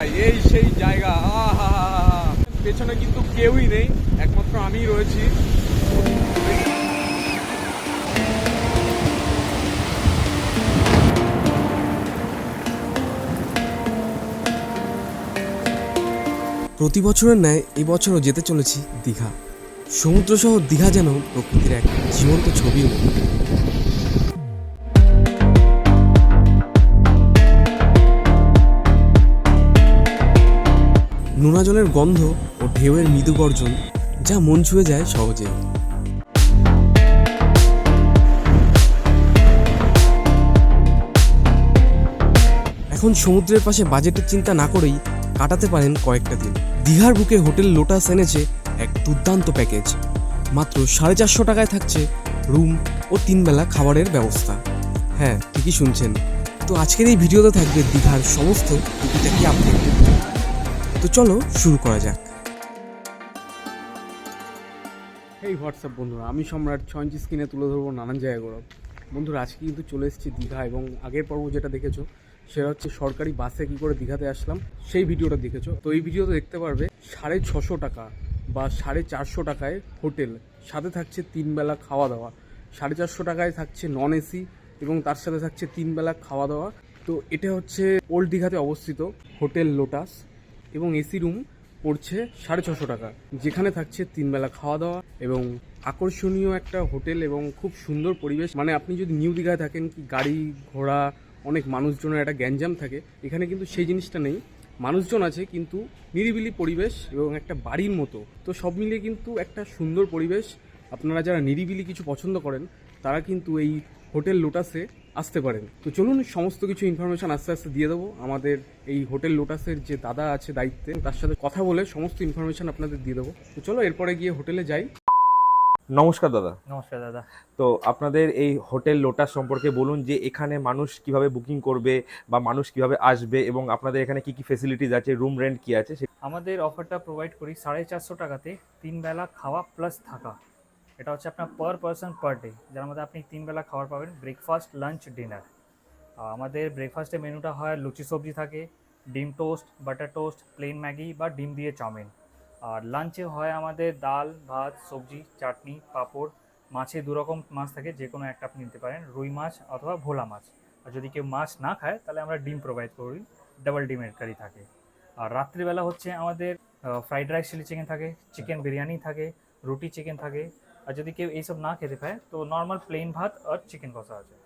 এই সেই জায়গা পেছনে কিন্তু কেউই নেই, একমাত্র আমিই রয়েছি। প্রতি বছরের ন্যায় এবছরও যেতে চলেছি দীঘা। সমুদ্র শহর দীঘা যেন প্রকৃতির এক জীবন্ত ছবির মতো নোনা জলের গন্ধ ও ঢেউয়ের মৃদু গর্জন যা মন ছুঁয়ে যায় সহজেই এখন সমুদ্রের পাশে বাজেটের চিন্তা না করেই কাটাতে পারেন কয়েকটা দিন। দীঘার বুকে হোটেল লোটাস এনেছে এক দুর্দান্ত প্যাকেজ। মাত্র সাড়ে চারশো টাকায় থাকছে রুম ও তিনবেলা খাবারের ব্যবস্থা। হ্যাঁ ঠিকই শুনছেন। তো আজকের এই ভিডিওতে থাকবে দীঘার সমস্ত টুকিটাকি আপডেট তো চলো শুরু করা যাক। এই হোয়াটসঅ্যাপ বন্ধুরা? আমি সম্রাট ছয়ঞ্চ স্ক্রিনে তুলে ধরবো নানান জায়গাগুলো বন্ধুরা, আজকে কিন্তু চলে এসেছি দীঘা এবং আগের পর্ব যেটা দেখেছ, সেটা হচ্ছে সরকারি বাসে কী করে দীঘাতে আসলাম, সেই ভিডিওটা দেখেছ। তো এই ভিডিওতে দেখতে পারবে, সাড়ে ছশো টাকা বা সাড়ে চারশো টাকায় হোটেল, সাথে থাকছে তিনবেলা খাওয়া দাওয়া সাড়ে চারশো টাকায় থাকছে নন এসি এবং তার সাথে থাকছে তিনবেলা খাওয়া দাওয়া তো এটা হচ্ছে ওল্ড দীঘাতে অবস্থিত হোটেল লোটাস এবং এসি রুম পড়ছে সাড়ে ছশো টাকা। যেখানে থাকছে তিনবেলা খাওয়া দাওয়া এবং আকর্ষণীয় একটা হোটেল এবং খুব সুন্দর পরিবেশ। মানে আপনি যদি নিউ দীঘায় থাকেন কি গাড়ি, ঘোড়া, অনেক মানুষজনের একটা গ্যাঞ্জাম থাকে, এখানে কিন্তু সেই জিনিসটা নেই। মানুষজন আছে কিন্তু নিরিবিলি পরিবেশ এবং একটা বাড়ির মতো। তো সব মিলিয়ে কিন্তু একটা সুন্দর পরিবেশ। আপনারা যারা নিরিবিলি কিছু পছন্দ করেন, তারা কিন্তু এই হোটেল লোটাসে আসতে পারেন। তো চলুন সমস্ত কিছু ইনফরমেশন আস্তে আস্তে দিয়ে দেবো। আমাদের এই হোটেল লোটাসের যে দাদা আছে দায়িত্বে তার সাথে কথা বলে সমস্ত ইনফরমেশন আপনাদের দিয়ে দেবো। তো চলো এরপরে গিয়ে হোটেলে যাই। নমস্কার দাদা। নমস্কার দাদা। তো আপনাদের এই হোটেল লোটাস সম্পর্কে বলুন যে এখানে মানুষ কীভাবে বুকিং করবে বা মানুষ কীভাবে আসবে এবং আপনাদের এখানে কি কি ফেসিলিটিস আছে রুম রেন্ট কি আছে সে- আমাদের অফারটা প্রোভাইড করি সাড়ে চারশো টাকাতে তিন বেলা খাওয়া প্লাস থাকা। এটা হচ্ছে আপনার পার পারসন পার ডে যার মধ্যে আপনি তিন বেলা খাবার পাবেন ব্রেকফাস্ট লাঞ্চ ডিনার আমাদের ব্রেকফাস্টের মেনুটা হয় লুচি সবজি থাকে, ডিম toast butter toast plain Maggi বা ডিম দিয়ে চাউমিন। আর লাঞ্চে হয় আমাদের ডাল, ভাত, সবজি, চাটনি, পাঁপড় মাছে দু রকম মাছ থাকে, যে কোনো একটা আপনি নিতে পারেন, রুই মাছ অথবা ভোলা মাছ। আর যদি কেউ মাছ না খায়, তাহলে আমরা ডিম প্রোভাইড করি ডাবল ডিমের কারি থাকে। আর রাত্রিবেলা হচ্ছে আমাদের ফ্রাইড রাইস চিলি চিকেন থাকে চিকেন বিরিয়ানি থাকে রুটি চিকেন থাকে আর যদি কেউ এইসব না খেতে পায় তো নর্মাল প্লেন ভাত আর চিকেন কষা আছে।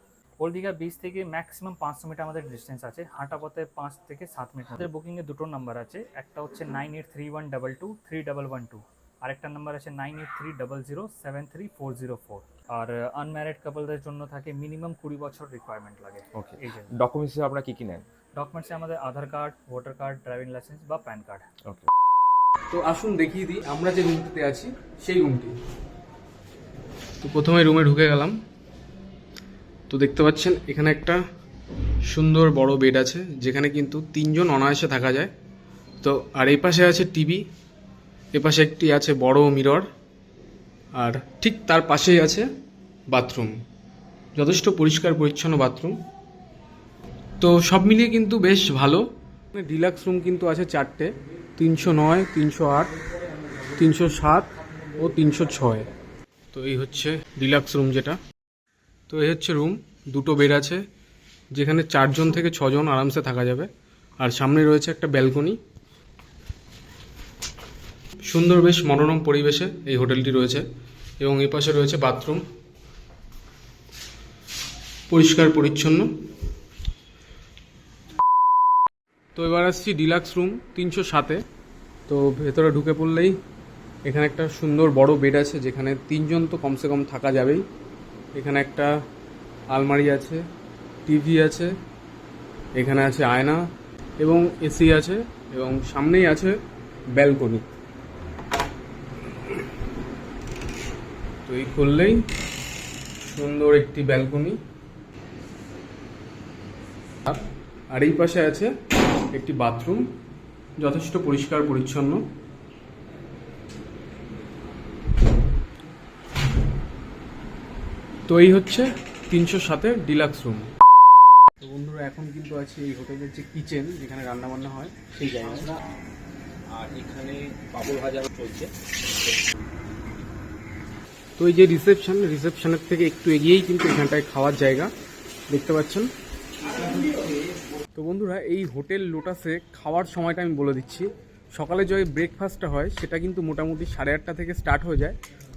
ওল্ড দীঘা বিচ থেকে ম্যাক্সিমাম পাঁচশো মিটার আমাদের ডিস্টেন্স আছে। হাঁটা পথে পাঁচ থেকে সাত মিনিট। আমাদের বুকিংয়ে দুটো নাম্বার আছে। একটা হচ্ছে nine eight three one double two three double one two আরেকটা নাম্বার আছে nine eight three double zero seven three four zero four আর আনম্যারিড কাপলদের জন্য থাকে মিনিমাম কুড়ি বছর রিকোয়ারমেন্ট লাগে। ওকে এই জন্য। ডকুমেন্টস আপনারা কী কি নেন? ডকুমেন্টসে আমাদের Aadhaar card voter card driving licence বা প্যান কার্ড ওকে তো আসুন দেখিয়ে দিই আমরা যে রুমটিতে আছি সেই রুমটি তো প্রথমে রুমে ঢুকে গেলাম। তো দেখতে পাচ্ছেন, এখানে একটা সুন্দর বড় বেড আছে, যেখানে কিন্তু তিনজন অনায়াসে থাকা যায়। তো আর এই পাশে আছে টিভি এ পাশে একটি আছে বড় মিরর আর ঠিক তার পাশেই আছে বাথরুম যথেষ্ট পরিষ্কার পরিচ্ছন্ন বাথরুম তো সব মিলিয়ে কিন্তু বেশ ভালো। ডিলাক্স রুম কিন্তু আছে চারটে, তিনশো নয়, তিনশো আট, তিনশো সাত ও তিনশো ছয়। তো এই হচ্ছে ডিলাক্স রুম যেটা। তো এই হচ্ছে রুম, দুটো বেড আছে, যেখানে চারজন থেকে ছজন আরামসে থাকা যাবে। আর সামনে রয়েছে একটা ব্যালকনি। সুন্দর বেশ মনোরম পরিবেশে এই হোটেলটি রয়েছে এবং এই পাশে রয়েছে বাথরুম। পরিষ্কার, পরিচ্ছন্ন। তো এবার আসছি ডিলাক্স রুম তিনশো সাতে। তো ভেতরে ঢুকে পড়লেই এখানে একটা সুন্দর বড় বেড আছে, যেখানে তিনজন তো কমসে কম থাকা যাবেই। এখানে একটা আলমারি আছে টিভি আছে, এখানে আছে আয়না এবং এসি আছে এবং সামনেই আছে ব্যালকনি তো এই খুললেই সুন্দর একটি ব্যালকনি আর এই পাশে আছে একটি বাথরুম যথেষ্ট পরিষ্কার পরিচ্ছন্ন। তো এই হচ্ছে তিনশো সাতের ডিলাক্স রুম তো বন্ধুরা এখন কিন্তু আছে এই হোটেলের যে কিচেন যেখানে রান্না বান্না হয় সেই জায়গায়। আর এখানে পাপড় ভাজাও চলছে। তো এই যে রিসেপশন রিসেপশনের থেকে একটু এগিয়েই কিন্তু এখানটায় খাওয়ার জায়গা দেখতে পাচ্ছেন। তো বন্ধুরা এই হোটেল লোটাসে খাওয়ার সময়টা আমি বলে দিচ্ছি। সকালে যে ব্রেকফাস্টটা হয়, সেটা কিন্তু মোটামুটি সাড়ে আটটা থেকে স্টার্ট হয়ে যায়।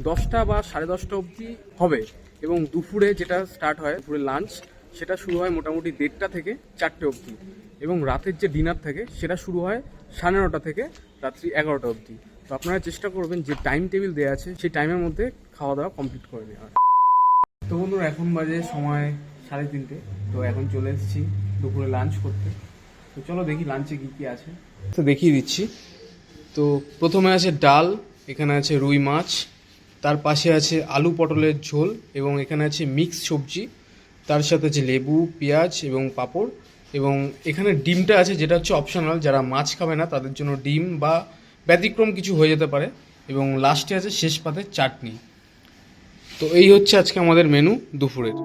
দশটা বা সাড়ে দশটা অবধি হবে এবং দুপুরে যেটা স্টার্ট হয়, দুপুরে লাঞ্চ সেটা শুরু হয় মোটামুটি দেড়টা থেকে চারটে অবধি এবং রাতের যে ডিনার থাকে, সেটা শুরু হয় সাড়ে নটা থেকে রাত্রি এগারোটা অবধি। তো আপনারা চেষ্টা করবেন যে টাইম টেবিল দেওয়া আছে, সেই টাইমের মধ্যে খাওয়া দাওয়া কমপ্লিট করে নেওয়ার। তো বন্ধুরা, এখন বাজে সময় সাড়ে তিনটে। তো এখন চলে এসেছি দুপুরে লাঞ্চ করতে। তো চলো দেখি লাঞ্চে কী কী আছে। তো দেখিয়ে দিচ্ছি। তো প্রথমে আছে ডাল, এখানে আছে রুই মাছ, তার পাশে আছে আলু পটলের ঝোল এবং এখানে আছে মিক্স সবজি, তার সাথে আছে লেবু, পেঁয়াজ এবং পাঁপড় এবং এখানে ডিমটা আছে যেটা হচ্ছে অপশনাল যারা মাছ খাবে না তাদের জন্য ডিম বা ব্যতিক্রম কিছু হয়ে যেতে পারে এবং লাস্টে আছে শেষ পাতে চাটনি। তো এই হচ্ছে আজকে আমাদের মেনু দুপুরের।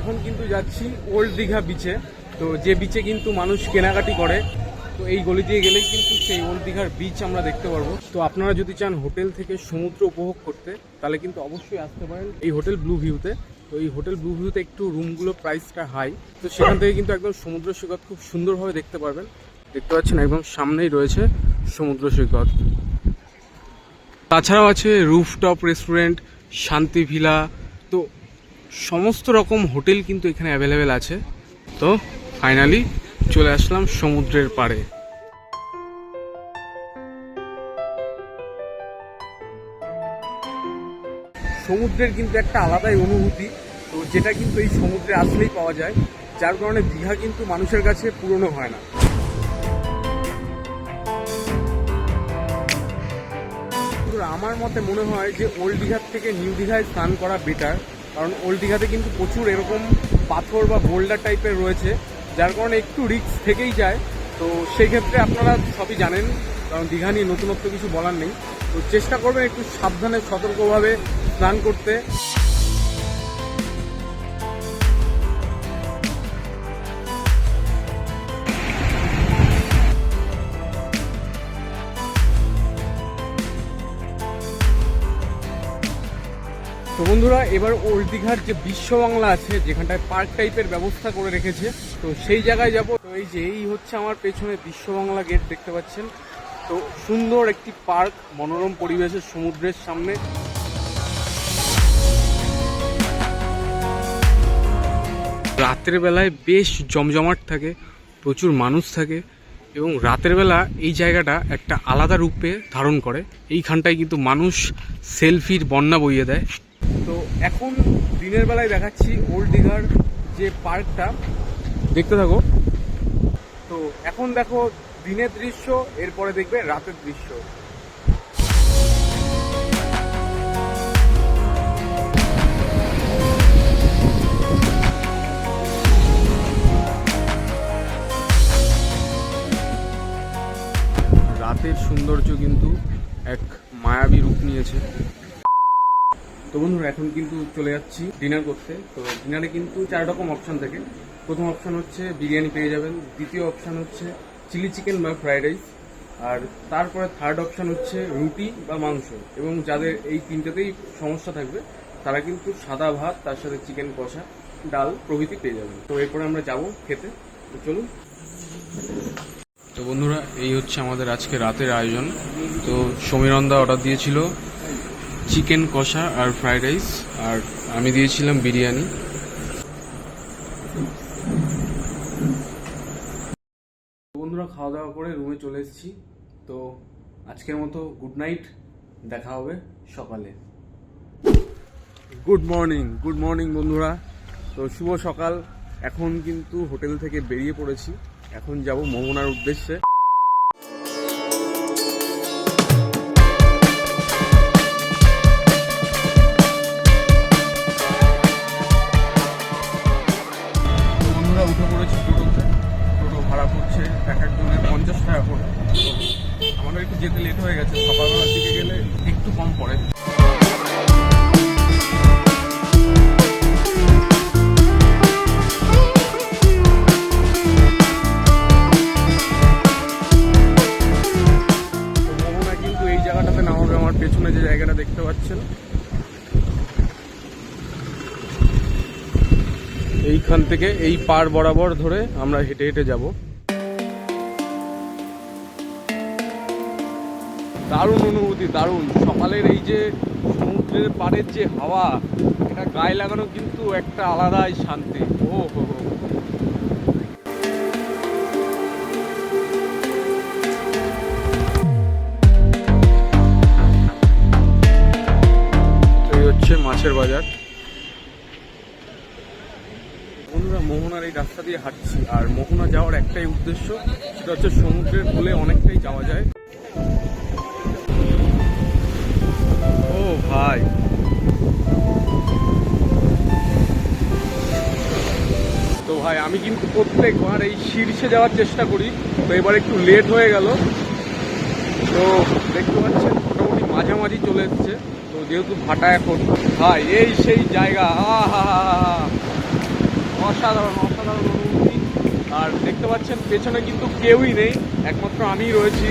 এখন কিন্তু যাচ্ছি ওল্ড দীঘা বিচে তো যে বিচে কিন্তু মানুষ কেনাকাটি করে, তো এই গলি দিয়ে গেলেই কিন্তু সেই ওল্ড দীঘার বিচ আমরা দেখতে পারব। তো আপনারা যদি চান হোটেল থেকে সমুদ্র উপভোগ করতে, তাহলে কিন্তু অবশ্যই আসতে পারেন এই হোটেল ব্লু ভিউতে তো। এই হোটেল ব্লু ভিউতে একটু রুমগুলো প্রাইসটা হাই তো সেখান থেকে কিন্তু একদম সমুদ্র সৈকত খুব সুন্দরভাবে দেখতে পারবেন। দেখতে পাচ্ছেন একদম সামনেই রয়েছে সমুদ্র সৈকত। তাছাড়াও আছে রুফটপ রেস্টুরেন্ট শান্তি ভিলা তো সমস্ত রকম হোটেল কিন্তু এখানে অ্যাভেলেবেল আছে। তো ফাইনালি চলে আসলাম সমুদ্রের পাড়ে। সমুদ্রের কিন্তু একটা আলাদাই অনুভূতি, তো যেটা কিন্তু এই সমুদ্রে আসলেই পাওয়া যায়। যার কারণে দীঘা কিন্তু মানুষের কাছে পুরনো হয় না। আমার মতে মনে হয় যে ওল্ড দীঘার থেকে নিউ দীঘায় স্নান করা বেটার কারণ ওল্ড দীঘাতে কিন্তু প্রচুর এরকম পাথর বা বোল্ডার টাইপের রয়েছে, যার কারণে একটু রিক্স থেকেই যায়। তো সেই ক্ষেত্রে আপনারা সবই জানেন, কারণ দীঘা নিয়ে নতুনত্ব কিছু বলার নেই। তো চেষ্টা করবেন একটু সাবধানে, সতর্কভাবে স্নান করতে। বন্ধুরা, এবার ওল্ড দীঘার যে বিশ্ব বাংলা আছে, যেখানটায় পার্ক টাইপের ব্যবস্থা করে রেখেছে, তো সেই জায়গায় যাব। তো এই যে, এই হচ্ছে আমার পেছনে বিশ্ব বাংলা গেট দেখতে পাচ্ছেন। তো সুন্দর একটি পার্ক, মনোরম পরিবেশের সমুদ্রের সামনে। রাতের বেলায় বেশ জমজমাট থাকে, প্রচুর মানুষ থাকে, এবং রাতের বেলা এই জায়গাটা একটা আলাদা রূপে ধারণ করে। এইখানটায় কিন্তু মানুষ সেলফির বন্যা বইয়ে দেয়। তো এখন দিনের বেলায় দেখাচ্ছি ওল্ড দীঘার যে পার্কটা। দেখতে থাকো। তো এখন দেখো দিনের দৃশ্য, এরপরে দেখবে রাতের দৃশ্য। রাতের সৌন্দর্য কিন্তু এক মায়াবী রূপ নিয়েছে। তো বন্ধুরা, এখন কিন্তু চলে যাচ্ছি ডিনার করতে। তো ডিনারে কিন্তু চার রকম অপশন থাকে। প্রথম অপশন হচ্ছে বিরিয়ানি পেয়ে যাবেন। দ্বিতীয় অপশন হচ্ছে চিলি চিকেন বা ফ্রাইড রাইস আর তারপরে থার্ড অপশন হচ্ছে রুটি বা মাংস। এবং যাদের এই তিনটেতেই সমস্যা থাকবে, তারা কিন্তু সাদা ভাত, তার সাথে চিকেন কষা, ডাল প্রভৃতি পেয়ে যাবেন। তো এরপরে আমরা যাব খেতে। তো চলুন। তো বন্ধুরা, এই হচ্ছে আমাদের আজকে রাতের আয়োজন। তো সমীরন্দা অর্ডার দিয়েছিল। চিকেন কষা আর ফ্রাইড রাইস, আর আমি দিয়েছিলাম বিরিয়ানি। বন্ধুরা খাওয়া দাওয়া করে রুমে চলে এসেছি। তো আজকের মতো গুড নাইট দেখা হবে সকালে। গুড মর্নিং গুড মর্নিং বন্ধুরা। তো শুভ সকাল। এখন কিন্তু হোটেল থেকে বেরিয়ে পড়েছি। এখন যাব মোহনার উদ্দেশ্যে। এই পার বরাবর ধরে আমরা হেঁটে হেঁটে যাব। দারুণ অনুভূতি, দারুণ। সকালের এই যে সমুদ্রের পাড়ের যে হাওয়া, এটা গায়ে লাগানো কিন্তু একটা আলাদাই শান্তি। ও হো হো হচ্ছে মাছের বাজার বন্ধুরা মোহনার এই রাস্তা দিয়ে হাঁটছি, আর মোহনা যাওয়ার একটাই উদ্দেশ্য, সেটা হচ্ছে সমুদ্রের কূলে অনেকটাই যাওয়া যায়। ও ভাই। তো ভাই, আমি কিন্তু প্রত্যেকবার এই শীর্ষে যাওয়ার চেষ্টা করি, তো এবার একটু লেট হয়ে গেল। তো দেখতে পাচ্ছেন, মোটামুটি মাঝামাঝি চলে এসছে, তো যেহেতু ভাটা এখন। ভাই, এই সেই জায়গা আহা অসাধারণ আর দেখতে পাচ্ছেন, পেছনে কিন্তু কেউই নেই, একমাত্র আমিই রয়েছি।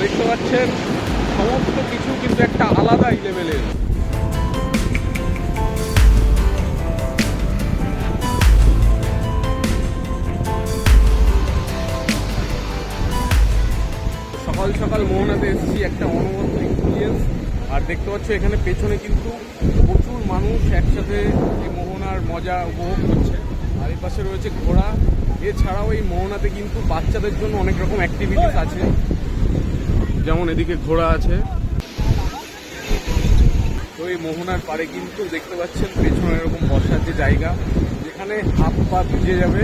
দেখতে পাচ্ছেন, সমস্ত কিছু কিন্তু একটা আলাদাই লেভেলের। সকাল সকাল মোহনাতে এসেছি একটা অনবদ্য এক্সপিরিয়েন্স আর দেখতে পাচ্ছ, এখানে পেছনে কিন্তু প্রচুর মানুষ একসাথে এই মোহনার মজা উপভোগ করছে। আর এই পাশে রয়েছে ঘোড়া। এছাড়াও এই মোহনাতে কিন্তু বাচ্চাদের জন্য অনেক রকম অ্যাক্টিভিটিস আছে। যেমন এদিকে ঘোড়া আছে। তো এই মোহনার পাড়ে কিন্তু দেখতে পাচ্ছেন পেছনে এরকম বসার যে জায়গা, যেখানে হাফ পা ভিজে যাবে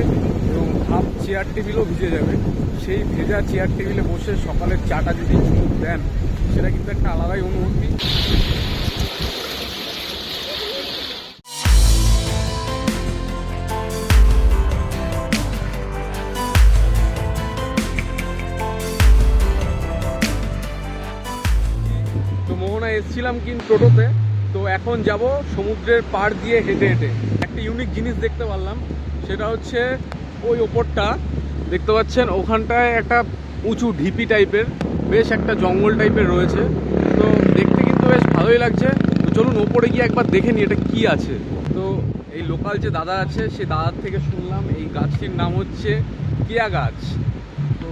এবং হাফ চেয়ার টেবিলও ভিজে যাবে। সেই ভেজা চেয়ার টেবিলে বসে সকালের চাটা যদি চুমুক দেন, সেটা কিন্তু একটা আলাদাই অনুভূতি। এসেছিলাম কিন্তু টোটোতে। তো এখন যাব সমুদ্রের পাড় দিয়ে হেঁটে হেঁটে। একটা ইউনিক জিনিস দেখতে পারলাম সেটা হচ্ছে ওই ওপরটা। দেখতে পাচ্ছেন ওখানটায় একটা উঁচু ঢিপি টাইপের বেশ একটা জঙ্গল টাইপের রয়েছে। তো দেখতে কিন্তু বেশ ভালোই লাগছে। তো চলুন ওপরে গিয়ে একবার দেখে নিই এটা কি আছে। তো এই লোকাল যে দাদা আছে সেই দাদার থেকে শুনলাম এই গাছটির নাম হচ্ছে কেয়া গাছ। তো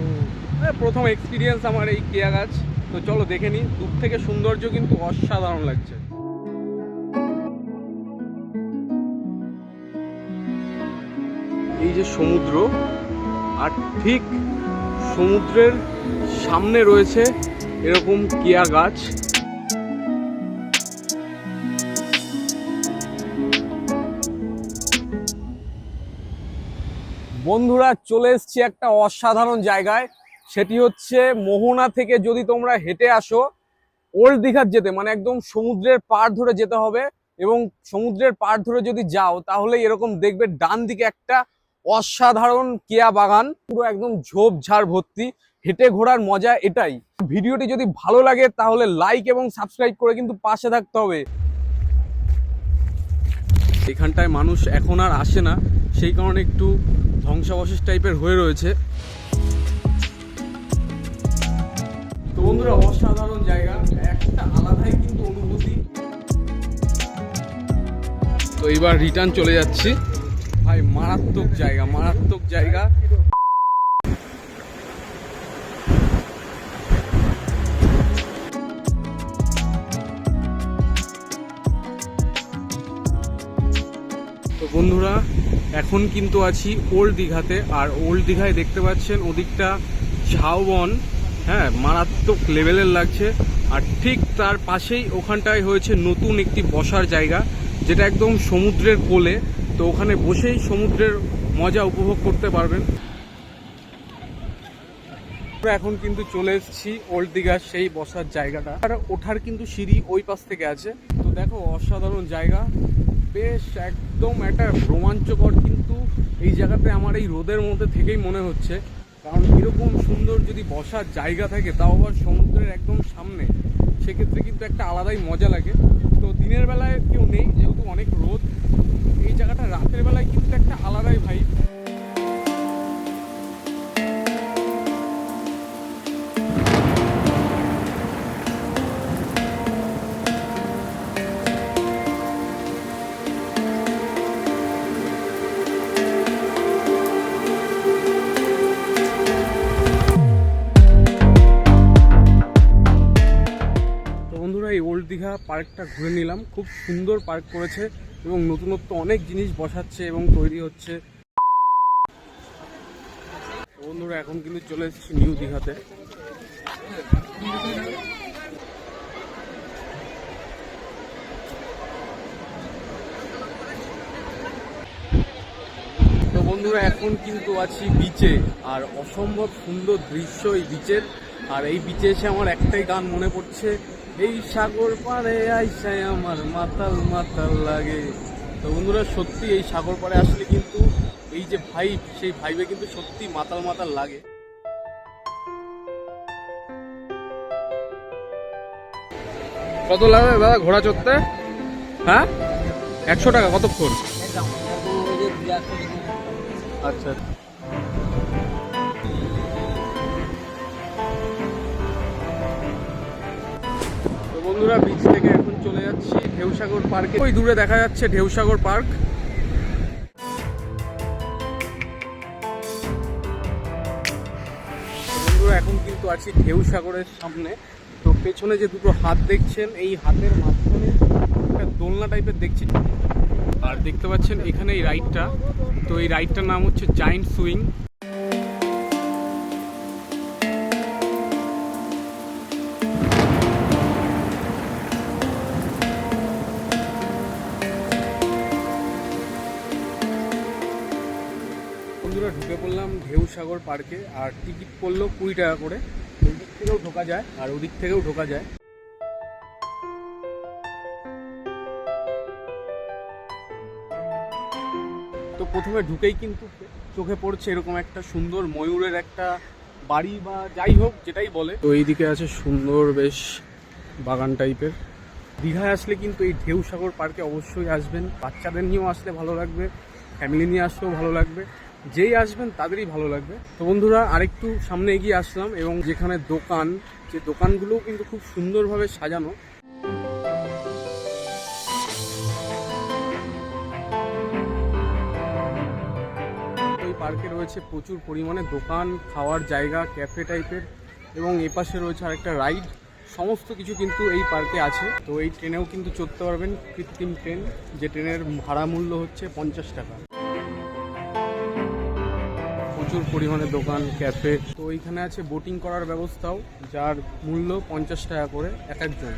এ, প্রথম এক্সপিরিয়েন্স আমার এই কেয়া গাছ। তো চলো দেখে নিই। দূর থেকে সৌন্দর্য কিন্তু অসাধারণ লাগছে। এই যে সমুদ্র, আর ঠিক সমুদ্রের সামনে রয়েছে এরকম কেয়া গাছ। বন্ধুরা, চলে এসছি একটা অসাধারণ জায়গায়। সেটি হচ্ছে মোহনা থেকে যদি তোমরা হেঁটে আসো, ওল্ড দীঘার যেতে মানে একদম সমুদ্রের পাড় ধরে যেতে হবে এবং সমুদ্রের পাড় ধরে যদি যাও তাহলে এরকম দেখবে ডান দিকে একটা অসাধারণ কেয়া বাগান, পুরো একদম ঝোপঝাড় ভর্তি, হেঁটে ঘোরার মজা এটাই। ভিডিওটি যদি ভালো লাগে, তাহলে লাইক এবং সাবস্ক্রাইব করে কিন্তু পাশে থাকতে হবে। এখানটায় মানুষ এখন আর আসে না, সেই কারণে একটু ধ্বংসাবশেষ টাইপের হয়ে রয়েছে। তো বন্ধুরা, অসাধারণ জায়গা। একটা আলাদাই কিন্তু অনুভূতি। তো এবার রিটার্ন চলে যাচ্ছি। ভাই, মারাত্মক জায়গা মারাত্মক জায়গা। তো বন্ধুরা, এখন কিন্তু আছি ওল্ড দীঘাতে। আর ওল্ড দীঘায় দেখতে পাচ্ছেন ওদিকটা ঝাউবন। হ্যাঁ মারাত্মক লেভেলের লাগছে। আর ঠিক তার পাশেই ওখানটায় হয়েছে নতুন একটি বসার জায়গা, যেটা একদম সমুদ্রের কোলে। তো ওখানে বসেই সমুদ্রের মজা উপভোগ করতে পারবেন। এখন কিন্তু চলে এসেছি ওল্ড দীঘার সেই বসার জায়গাটা। আর ওঠার কিন্তু সিঁড়ি ওই পাশ থেকে আছে। তো দেখো, অসাধারণ জায়গা। বেশ একদম একটা রোমাঞ্চকর কিন্তু এই জায়গাতে আমার এই রোদের মধ্যে থেকেই মনে হচ্ছে। কারণ এরকম সুন্দর যদি বসার জায়গা থাকে, তাও আবার সমুদ্রের একদম সামনে, সেক্ষেত্রে কিন্তু একটা আলাদাই মজা লাগে। তো দিনের বেলায় কেউ নেই, যেহেতু অনেক রোদ, এই জায়গাটা রাতের বেলায় কিন্তু একটা আলাদাই ভাই পার্কটা ঘুরে নিলাম। খুব সুন্দর পার্ক করেছে এবং নতুনত্ব অনেক জিনিস বসাচ্ছে এবং তৈরি হচ্ছে। বন্ধুরা, এখন কিন্তু চলে এসেছি নিউ দীঘাতে। তো বন্ধুরা, এখন কিন্তু আছি বিচে আর অসম্ভব সুন্দর দৃশ্য এই বিচের আর এই বিচে এসে আমার একটাই গান মনে পড়ছে এই সাগর পাড়ে আইসায় আমার মাতাল মাতাল লাগে। তো বন্ধুরা সত্যি এই সাগর পাড়ে আসলে কিন্তু এই যে ভাইব সেই ভাইবে কিন্তু সত্যি মাতাল মাতাল লাগে। কত লাগবে দাদা ঘোড়া চড়তে? হ্যাঁ? একশো টাকা কতক্ষণ? আচ্ছা। বন্ধুরা বিচ থেকে এখন চলে যাচ্ছি ঢেউসাগর পার্কে ওই দূরে দেখা যাচ্ছে ঢেউসাগর পার্ক এখন কিন্তু আছি ঢেউসাগরের সামনে। তো পেছনে যে দুটো হাত দেখছেন, এই হাতের মাঝখানে একটা দোলনা টাইপের দেখছি। আর দেখতে পাচ্ছেন এখানে এই রাইডটা তো এই রাইডটার নাম হচ্ছে জায়েন্ট সুইং বন্ধুরা ঢুকে পড়লাম ঢেউ সাগর পার্কে, আর টিকিট পড়ল কুড়ি টাকা করে। ওই দিক থেকেও ঢোকা যায়, আর ওদিক থেকেও ঢোকা যায়। তো প্রথমে ঢুকেই কিন্তু চোখে পড়ছে এরকম একটা সুন্দর ময়ূরের একটা বাড়ি বা যাই হোক যেটাই বলে। তো এইদিকে আছে সুন্দর বেশ বাগান টাইপের। দীঘায় আসলে কিন্তু এই ঢেউ সাগর পার্কে অবশ্যই আসবেন। বাচ্চাদের নিয়েও আসলে ভালো লাগবে, ফ্যামিলি নিয়ে আসলেও ভালো লাগবে। যেই আসবেন তাদেরই ভালো লাগবে। তো বন্ধুরা, আরেকটু সামনে এগিয়ে আসলাম এবং যেখানে দোকান, যে দোকানগুলোও কিন্তু খুব সুন্দরভাবে সাজানো। পার্কে রয়েছে প্রচুর পরিমাণে দোকান, খাওয়ার জায়গা, ক্যাফে টাইপের এবং এপাশে রয়েছে আরেকটা রাইড। সমস্ত কিছু কিন্তু এই পার্কে আছে। তো এই ট্রেনেও কিন্তু চড়তে পারবেন কৃত্রিম ট্রেন। যে ট্রেনের ভাড়া মূল্য হচ্ছে পঞ্চাশ টাকা। প্রচুর পরিমাণে দোকান, ক্যাফে। তো এইখানে আছে বোটিং করার ব্যবস্থাও, যার মূল্য পঞ্চাশ টাকা করে এক একজন।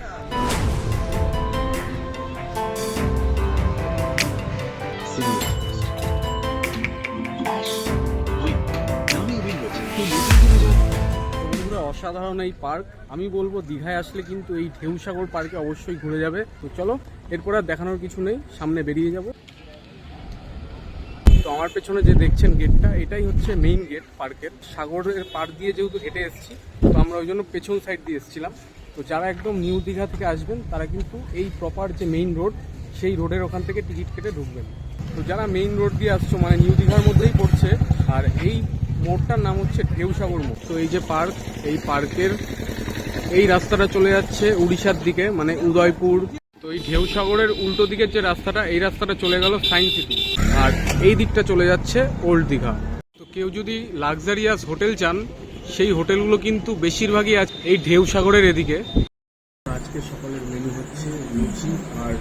অসাধারণ এই পার্ক। আমি বলব, দীঘায় আসলে কিন্তু এই ঢেউসাগর পার্কে অবশ্যই ঘুরে যাবে। তো চলো, এরপর আর দেখানোর কিছু নেই, সামনে বেরিয়ে যাব। আমার পেছনে যে দেখছেন গেটটা এটাই হচ্ছে মেইন গেট পার্কের সাগরের পার দিয়ে যেহেতু হেঁটে এসেছি, তো আমরা ওই জন্য পেছন সাইড দিয়ে এসেছিলাম। তো যারা একদম নিউ দীঘা থেকে আসবেন, তারা কিন্তু এই প্রপার যে মেইন রোড সেই রোডের ওখান থেকে টিকিট কেটে ঢুকবেন। তো যারা মেইন রোড দিয়ে আসছো মানে নিউ দীঘার মধ্যেই পড়ছে, আর এই মোড়টার নাম হচ্ছে ঢেউসাগর মোড়। তো এই যে পার্ক এই পার্কের এই রাস্তাটা চলে যাচ্ছে উড়িষ্যার দিকে মানে উদয়পুর এই ঢেউসাগরের উল্টো দিকের যে রাস্তাটা এই রাস্তাটা চলে গেল সায়েন্স সিটি। আর এই দিকটা চলে যাচ্ছে ওল্ড দীঘা। তো কেউ যদি লাক্সারিয়াস হোটেল চান সেই হোটেলগুলো কিন্তু বেশিরভাগই আছে এই ঢেউসাগরের এদিকে। আজকে সকালের মেনু হচ্ছে লুচি আর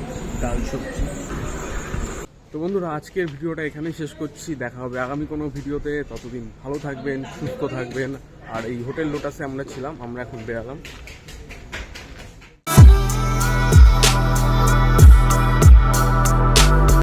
ডাল সবজি। তো বন্ধুরা আজকের ভিডিওটা এখানেই শেষ করছি। দেখা হবে আগামী কোনো ভিডিওতে। ততদিন ভালো থাকবেন সুস্থ থাকবেন। আর এই হোটেল লোটাসে আমরা ছিলাম আমরা এখন বেরালাম